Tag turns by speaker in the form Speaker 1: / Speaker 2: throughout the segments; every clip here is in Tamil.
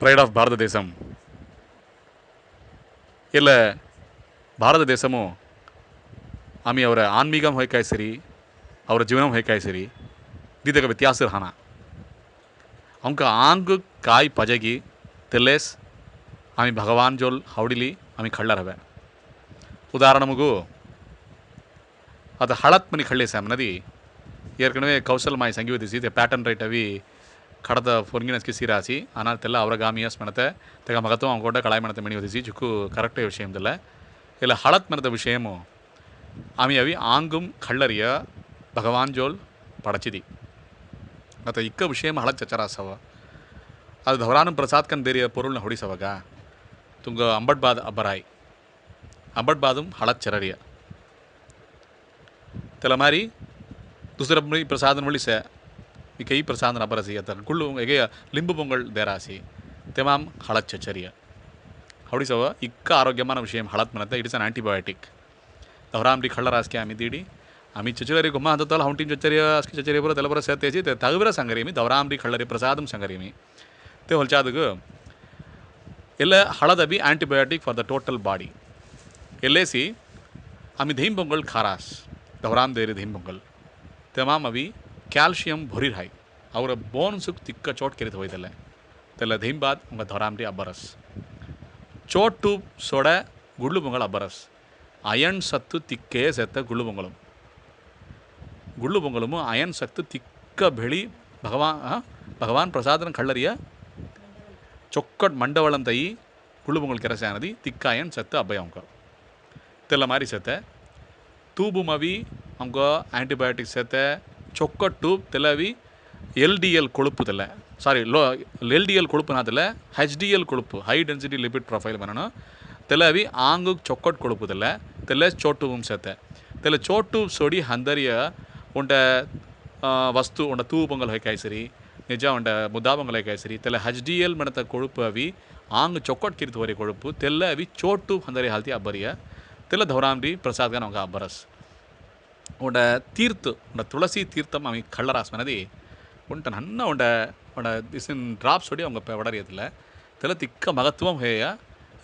Speaker 1: பிரைட் ஆஃப் பாரத தேசம் இல்லை பாரத தேசமோ ஆமி அவரை ஆன்மீகம் ஹொய்க்காய் சரி அவரை ஜீவனம் ஹொய்க்காய் சரி தீதக வித்தியாசிரானா அவங்க ஆங்கு காய் பஜகி தெல்லேஸ் ஆமி பகவான் ஜோல் ஹவுடிலி ஆமி கள்ளரவ உதாரணமுக அது ஹலத் பண்ணி கள்ளே சாமினதி ஏற்கனவே கௌசல் மாய் சங்கீவதி சீதை பேட்டர்ன் ரைட்டவி கடத்த பொங்கின கிசி ராசி ஆனால் தெல்ல அவர காமியாஸ் மனத்தை தக மகத்துவம் அவங்க கூட கலாய் மனத்தை மணி வதிச்சு ஜுக்கு கரெக்டாக விஷயம் இல்லை இல்லை ஹலத் மனத்த விஷயமும் அமையாவி ஆங்கும் கல்லறிய பகவான் ஜோல் படைச்சிதி மற்ற இக்க விஷயம் ஹலத் சச்சராசவ அது தவறானும் பிரசாத்கன் தெரிய பொருள்னு ஹொடிசவகா துங்க அம்பட் பாத் அபராய் அம்பட் பாதும் ஹலத் சரறிய தில மாதிரி துசுரமொழி பிரசாதன் மொழி ச કે એ પ્રસાદના પરસી હતા કુલ્લું એગે લિંબુ పొంగల్ దేరాసి తెమాం హళచ్చచర్య ಹೌಡಿಸವ ಇಕ್ಕ ಆರೋಗ್ಯಮಾನ ವಿಷಯ ಹಳತ್ ಮನತ್ತೆ ಇಟ್ಸ್ ಅನ್ ಆಂಟಿಬಯೋಟಿಕ್ ದೌರಾಮ್ರಿ ಖಳ್ಳರಾಸ್ಕೆ ಅಮಿದಿಡಿ ಅಮಿ ಚಚುಲರಿ ಗುಮ್ಮ ಅಂತಲ್ಲ ಹೌಂಟಿನ ಚಚ್ಚರಿಯ ಅಸ್ಕಿ ಚಚ್ಚರಿಯ ಬರ ತಲಬರ ಸೇತೇಜಿ ತಗವಿರ ಸಂಗರಿಮಿ ದೌರಾಮ್ರಿ ಖಳ್ಳರಿ ಪ್ರಸಾದಂ ಸಂಗರಿಮಿ ತೆ ಹೊಲ್ಚಾದಗು ಎಲ್ಲ ಹಳದಬಿ antibiotic for the total body ಎಲ್ಲೇಸಿ ಅಮಿ ಧೀಮ್ ಪೊಂಗಲ್ ಖಾರಾಸ್ ದೌರಾಮ್ ದೇರಿ ಧೀಮ್ ಪೊಂಗಲ್ ತೆಮಾಮ್ ಅವಿ ಕ್ಯಾಲ್ಶಿಯಂ ભરી થાય ಅವರ ಬೋನ್ ಸುಖ ತಿಕ್ಕ ಚೋಟ್ ಕೆರಿತ ಹೋಯ್ತಲ್ಲ ತೆಲ್ಲ ದೈನ್ ಬಾದ್ ಉಂಗ ಧರಾಮ್ರಿ ಅಬ್ಬರಸ್ ಚೋಟ್ ಟೂಬ್ ಸೊಡ ಗುಳ್ಳು ಮಂಗಳ ಅಬ್ಬರಸ್ ಅಯನ್ ಸತ್ತು ತಿಕ್ಕೇ ಸೆತ್ತ ಗುಳ್ಳು ಮಂಗಳಂ ಗುಳ್ಳು ಮಂಗಳಮು ಅಯನ್ ಸತ್ತು ತಿಕ್ಕ ಬೆಳಿ ಭಗವಾ ಭಗವಾನ್ ಪ್ರಸಾದನ ಕಳ್ಳರಿಯ ಚೊಕ್ಕಟ್ ಮಂಡವಳಂ ತೈ ಗುಳ್ಳು ಮಂಗಳ ಕೆಲಸ ಅನ್ನದಿ ತಿಕ್ಕ ಅಯನ್ ಸತ್ತು ಅಭಯ ಅಂಕ ತೆಲ್ಲ ಮಾರಿ ಸತ್ತೆ ತೂಬು ಮವಿ ಅಂಕ ಆಂಟಿಬಯೋಟಿಕ್ಸ್ ಸತ್ತೆ சொக்கட்டு திலவி எல்டிஎல் கொழுப்புதில் சாரி லோ எல்டிஎல் கொழுப்புனாதில் ஹெச்டிஎல் கொழுப்பு ஹை டென்சிட்டி லிபிட் ப்ரொஃபைல் பண்ணணும் தெலவி ஆங்கு சொக்கட் கொழுப்புதில் தில சோட்டுவும் சேர்த்த தில சோட்டு சொடி ஹந்தரிய உண்ட வஸ்து உண்ட தூ பொங்கல் வைக்காய் சரி நிஜா உண்ட முதா பொங்கல் வைக்காய் சரி தில ஹெச்டிஎல் மனத்த கொழுப்பவி ஆங்கு சொக்கட் கீர்த்து வரை கொழுப்பு தில்லவி சோட்டு ஹந்தரி ஹல்தி அப்பரிய தில தௌராம்டி பிரசாத்கான் அவங்க அப்பரஸ் உன்னோட தீர்த்து உன்னோட துளசி தீர்த்தம் அவங்க கள்ளராஸ் மனதி உன்ட்ட நன்ன திஸ் இன் ட்ராப்ஸ் ஓடி அவங்க இப்போ வளரியதில் தெல திக்க மகத்துவம் ஹேயா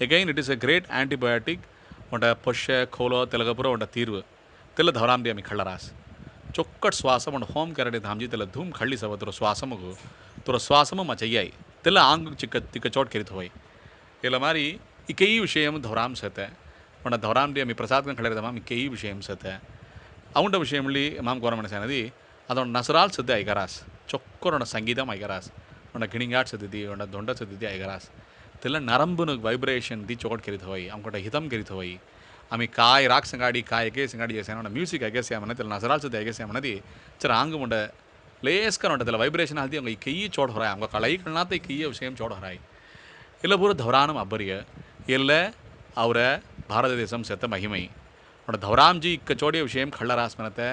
Speaker 1: again it is a great antibiotic உன்னோட பொஷ கோலோ தெலகப்புறம் உன்னோட தீர்வு தில தவராம்தி அமை கள்ளராஸ் சொக்கட் சுவாசம் உன்னோட ஹோம் கேரடி தாம்ஜி தில தூம் கள்ளி சவ துற சுவாசமுக துற சுவாசமும் மச்சையாய் தில ஆங்கு சிக்க திக்க சோட் கெரித்துவை இதில் மாதிரி இக்கையும் விஷயமும் தவராம் சேர்த்தேன் உன்னோட தவராம்தி அமை பிரசாத்கம் கிளறிதமாக இக்கையும் விஷயம் சேர்த்தேன் அவண்ட விஷயம்லி மாம் கோரமணி சேனதி அதோட நசுரால் சித்தி ஐகராஸ் சொக்கரோட சங்கீதம் ஐகராஸ் உன்னோட கிணிங்காட் சித்தி உன்னோட தொண்ட சித்தி ஐகராஸ் தில்ல நரம்புனுக்கு வைப்ரேஷன் தி சோட் கெரித்து போய் அவங்ககிட்ட ஹிதம் கெரித்து போய் அமை காய் ராக் சங்காடி காய் எகே சிங்காடி சேனோட மியூசிக் அகேசியாமனே தில்ல நசுரால் சித்தி அகேசியாமனதி உண்ட லேஸ்கர் உண்ட வைப்ரேஷன் ஆகி அவங்க கையை சோடுகிறாய் அவங்க கலை கண்ணாத்தை கையை விஷயம் சோடுகிறாய் இல்லை பூரா தவறானம் அப்பரிய இல்லை அவரை பாரத தேசம் செத்த மகிமை ನೋಡ ಧವರಾಮ್ಜಿ ಇಕ್ಕ ಚೋಡಿಯ ವಿಷಯ ಕಳ್ಳರಾಸ್ಮನತೆ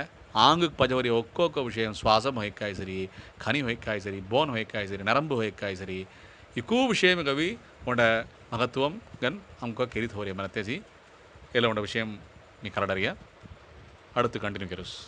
Speaker 1: ಆಂಗಕ್ಕೆ ಪಜವರಿ ಒಕ್ಕೊಕ್ಕ ವಿಷಯ ಶ್ವಾಸಂ ಹೊಯ್ಕಾಯ್ ಸರಿ ಖನಿ ಹೊಯ್ಕಾಯ್ ಸರಿ ಬೋನ್ ಹೊಯ್ಕಾಯ್ ಸರಿ ನರಂಬು ಹೊಯ್ಕಾಯ್ ಸರಿ ಇಕ್ಕೂ ವಿಷಯ ಕವಿ ಒಂಡ ಮಹತ್ವಂ ಗನ್ ಅಮ್ಕ ಕೆರಿತ್ ಹೋರಿಯ ಮನತೆ ಸಿ ಎಲ್ಲ ಒಂಡ ವಿಷಯ ನೀ ಕರಡರಿಯ அடுத்து கண்டினியூ கெரோஸ்